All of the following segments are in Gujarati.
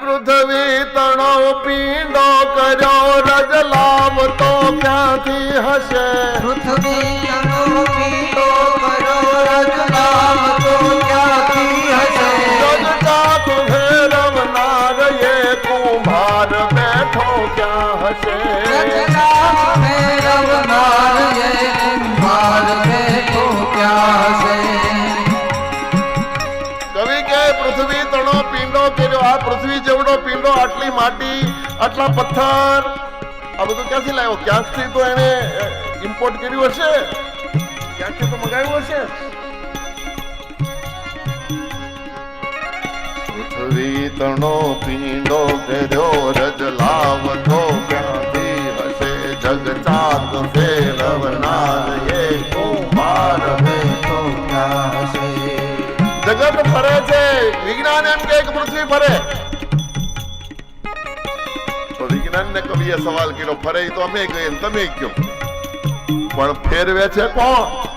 પૃથ્વી તણો પીંડો કર્યો રજ લાવતો ક્યાંથી હશે? પૃથ્વી પીડો કર્યો તો ક્યાંથી હશે? રજ ચાક ફેરવનાર એ કુંભાર બેઠો ક્યાં હશે? જેવડો પીંડો આટલી માટી આટલા પથ્થર. આ બધું ક્યાંથી લાવ્યો? ક્યાંકથી તો એને ઇમ્પોર્ટ કર્યું હશે? ક્યાંકથી તો મગાવ્યું હશે? તણો પીંડો કર્યો રજ લાવતો ક્યાંથી હશે? જગ ચાક ફેરવનાર એ કુંભાર તો ક્યાં હશે? જગત ફરે છે વિજ્ઞાન એમ કે પૃથ્વી ફરે. ને કવિએ સવાલ કર્યો, ફરે તો અમે કહીએ તમે કયો? પણ ફેરવે છે કોણ?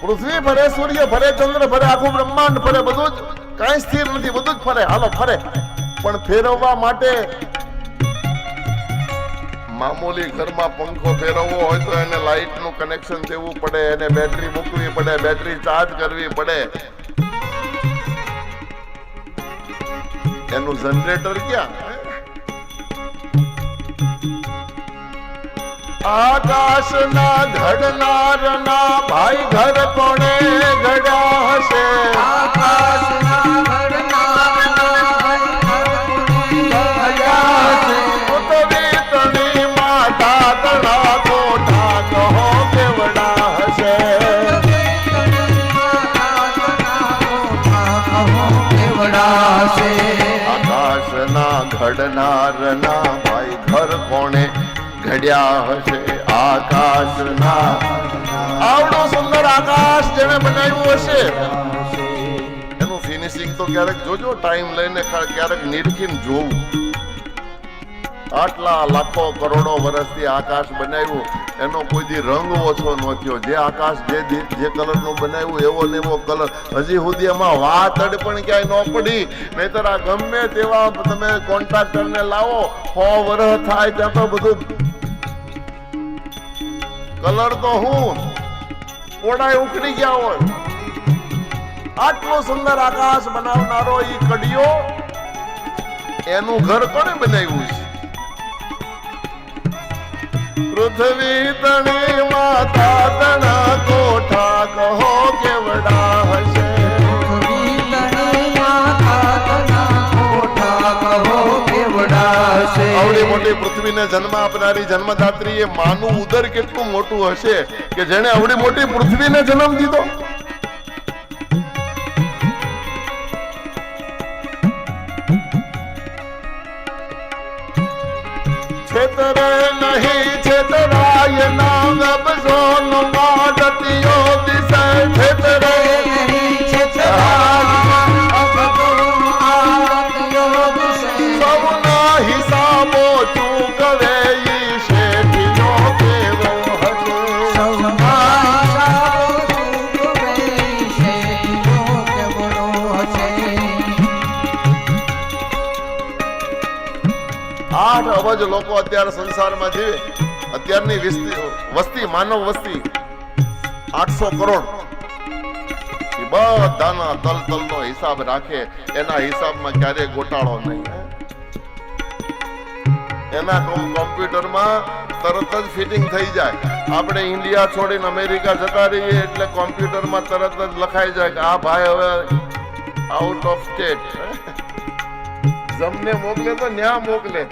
પૃથ્વી ફરે, સૂર્ય ફરે, ચંદ્ર ફરે, આખું બ્રહ્માંડ ફરે, બધું જ. કઈ સ્થિર નથી, બધું જ ફરે. હાલો, ફરે. પણ ફેરવવા માટે મામૂલી ઘરમાં પંખો ફેરવવો હોય તો એને લાઇટનું કનેક્શન દેવું પડે, એને બેટરી મૂકવી પડે, બેટરી ચાર્જ કરવી પડે. એનું જનરેટર ક્યાં? આકાશના ઘડનારના ભાઈ ઘર કોણે ઘડ્યા હશે? ઘડનારના ભાઈ ઘર કોણે ઘડ્યા હશે આકાશના. આવડો સુંદર આકાશ જેને બનાવ્યું હશે. એનું ફિનિશિંગ તો ક્યારેક જોજો ટાઈમ લઈને ક્યારેક નિરખીને જોવું. આટલા લાખો કરોડો વર્ષથી આકાશ બનાવ્યું. એનો કોઈ દી રંગ ઓછો ન થયો. જે આકાશ, જે જે કલરનું બનાવ્યું, એવો ને એવો કલર હજી સુધી એમાં વાત પણ ક્યાંય ન પડી. નહીતર આ ગમે તેવા તમે કોન્ટ્રાક્ટરને લાવો સો વર્ષ થાય ત્યાં તો બધું કલર તો હું પોડાય ઉકડી ગયા હોય. આટલો સુંદર આકાશ બનાવનારો ઈ કડિયો એનું ઘર કોને બનાવ્યું છે? પૃથ્વી તણી માતા તણા કોઠા કહો કેવડા હશે? આવડી મોટી પૃથ્વીને જન્મ આપનારી જન્મદાત્રી એ માનું ઉદર કેટલું મોટું હશે કે જેને આવડી મોટી પૃથ્વીને જન્મ દીધો? છેતરે નહીં છેતરાય નામ અબજો અબજ લોકો અત્યારે સંસારમાં જીવે. અત્યારની વસ્તી માનવ વસ્તી, આઠસો કરોડ. બધાના તલ તલનો હિસાબ રાખે. એના હિસાબમાં ક્યારે ગોટાળો નહીં. એના કોમ્પ્યુટરમાં તરત જ ફિટિંગ થઈ જાય. આપણે ઇન્ડિયા છોડીને અમેરિકા જતા રહીએ એટલે કોમ્પ્યુટરમાં તરત જ લખાઈ જાય કે આ ભાઈ હવે આઉટ ઓફ સ્ટેટ જમને મોકલે તો ન્યા મોકલે.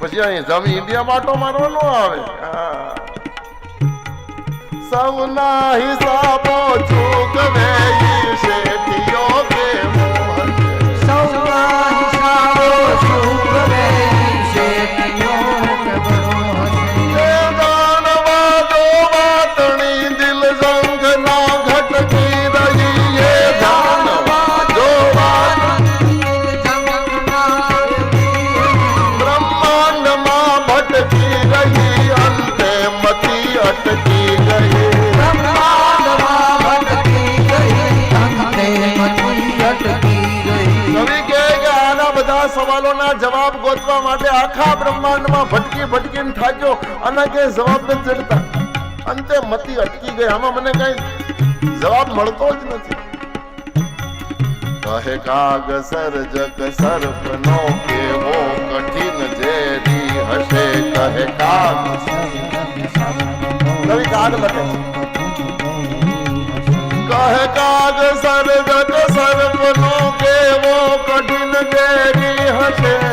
પછી અહીં જમી ઇન્ડિયા માટો મારવા ન આવે. સૌના હિસાબો ચૂકવે ઈ સવાલોના જવાબ ગોતવા માટે આખા બ્રહ્માંડમાં ભટકી ભટકીને થાક્યો અને કે જવાબ ન ચડતા અંતે મતી અટકી ગઈ આમાં મને કઈ જવાબ મળતો જ નથી કહે કાગ સર્જક સર્પનો કેવો કઠિન ઝેરી હશે કહે કાગ કવિ કાગ લખે કહે કાગ સર્જક સર્પનો કેવો કઠિન ઝેરી বসে